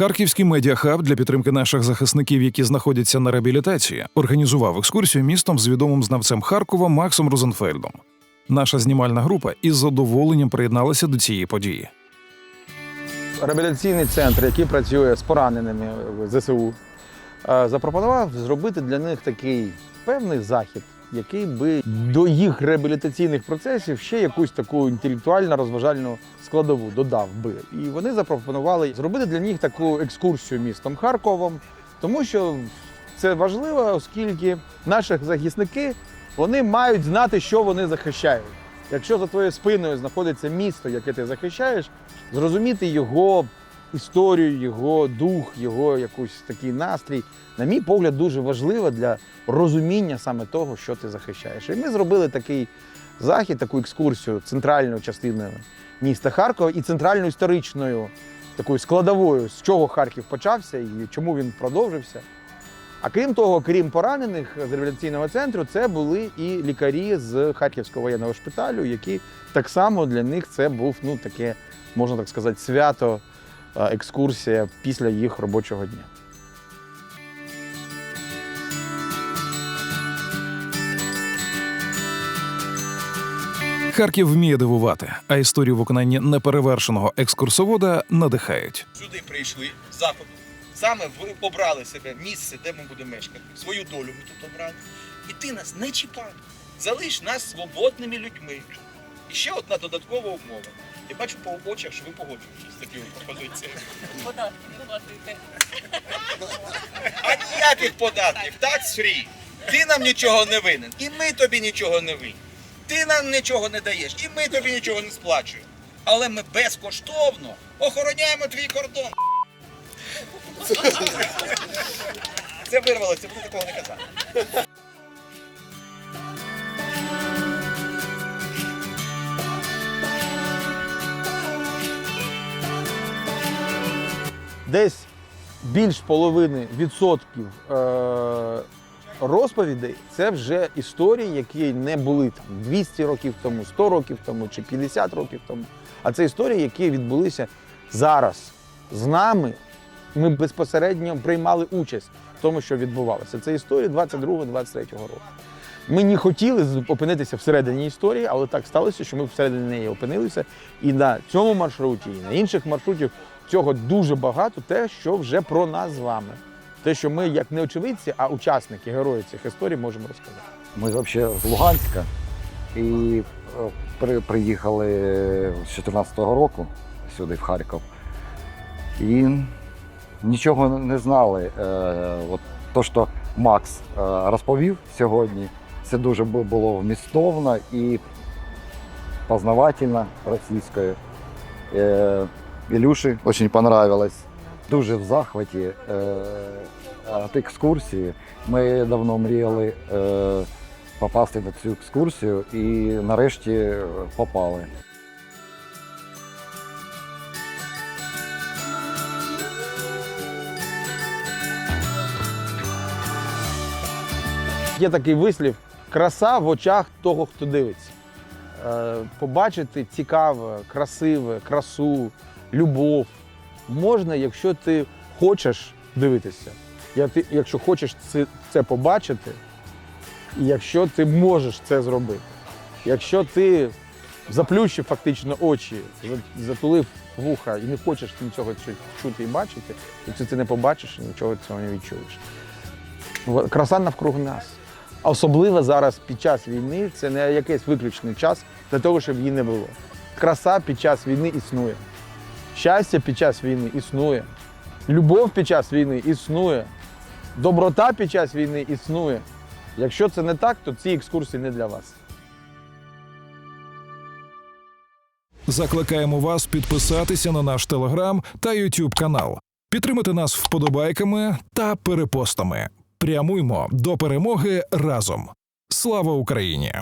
Харківський медіахаб для підтримки наших захисників, які знаходяться на реабілітації, організував екскурсію містом з відомим знавцем Харкова Максом Розенфельдом. Наша знімальна група із задоволенням приєдналася до цієї події. Реабілітаційний центр, який працює з пораненими в ЗСУ, е, запропонував зробити для них такий певний захід, який би до їх реабілітаційних процесів ще якусь таку інтелектуально розважальну складову додав би. І вони запропонували зробити для них таку екскурсію містом Харковом, тому що це важливо, оскільки наші захисники вони мають знати, що вони захищають. Якщо за твоєю спиною знаходиться місто, яке ти захищаєш, зрозуміти його історію, його дух, його якийсь такий настрій, на мій погляд, дуже важливо для розуміння саме того, що ти захищаєш. І ми зробили такий захід, таку екскурсію центральною частиною міста Харкова і центральною історичною такою складовою, з чого Харків почався і чому він продовжився. А крім того, крім поранених з реабілітаційного центру, це були і лікарі з Харківського воєнного шпиталю, які так само для них це був ну таке, можна так сказати, свято, екскурсія після їх робочого дня. Харків вміє дивувати, а історії в виконанні неперевершеного екскурсовода надихають. сюди прийшли з заходу. Саме обрали себе місце, де ми будемо мешкати. Свою долю ми тут обрали. І ти нас не чіпай. Залиш нас свободними людьми. І ще одна додаткова умова. Я бачу по очах, що ви погоджуєтесь з такими пропозиціями. Податки не платите. А ніяких податків, tax free. Ти нам нічого не винен, і ми тобі нічого не винні. Ти нам нічого не даєш, і ми тобі нічого не сплачуємо. Але ми безкоштовно охороняємо твій кордон. Це вирвалося, ви такого не казали. Десь більш половини відсотків е- розповідей це вже історії, які не були там 200 років тому, 100 років тому чи 50 років тому. А це історії, які відбулися зараз з нами. Ми безпосередньо приймали участь в тому, що відбувалося. Це історії 22-23 року. Ми не хотіли опинитися всередині історії, але так сталося, що ми всередині неї опинилися. І на цьому маршруті, і на інших маршрутах цього дуже багато, те, що вже про нас з вами. Те, що ми, як не очевидці, а учасники, герої цих історій, можемо розказати. Ми взагалі з Луганська і е, при, приїхали з 14-го року сюди, в Харків. І нічого не знали. Е, От то, що Макс е, розповів сьогодні, це дуже було вмістовно і познавательно російською. Е, Ілюші дуже понравилось. Дуже в захваті е, від екскурсії. Ми давно мріяли е, попасти на цю екскурсію і нарешті попали. Є такий вислів: краса в очах того, хто дивиться. Е, Побачити цікаве, красиве, красу, любов можна, якщо ти хочеш дивитися. Якщо хочеш це, побачити, і якщо ти можеш це зробити. Якщо ти заплющив фактично очі, затулив вуха і не хочеш нічого чути і бачити, якщо ти не побачиш, нічого цього не відчуєш. Краса навкруги нас. Особливо зараз під час війни це не якийсь виключний час для того, щоб її не було. Краса під час війни існує. Щастя під час війни існує. Любов під час війни існує. Доброта під час війни існує. Якщо це не так, то ці екскурсії не для вас. Закликаємо вас підписатися на наш телеграм та Ютуб канал, підтримати нас вподобайками та перепостами. Прямуймо до перемоги разом. Слава Україні!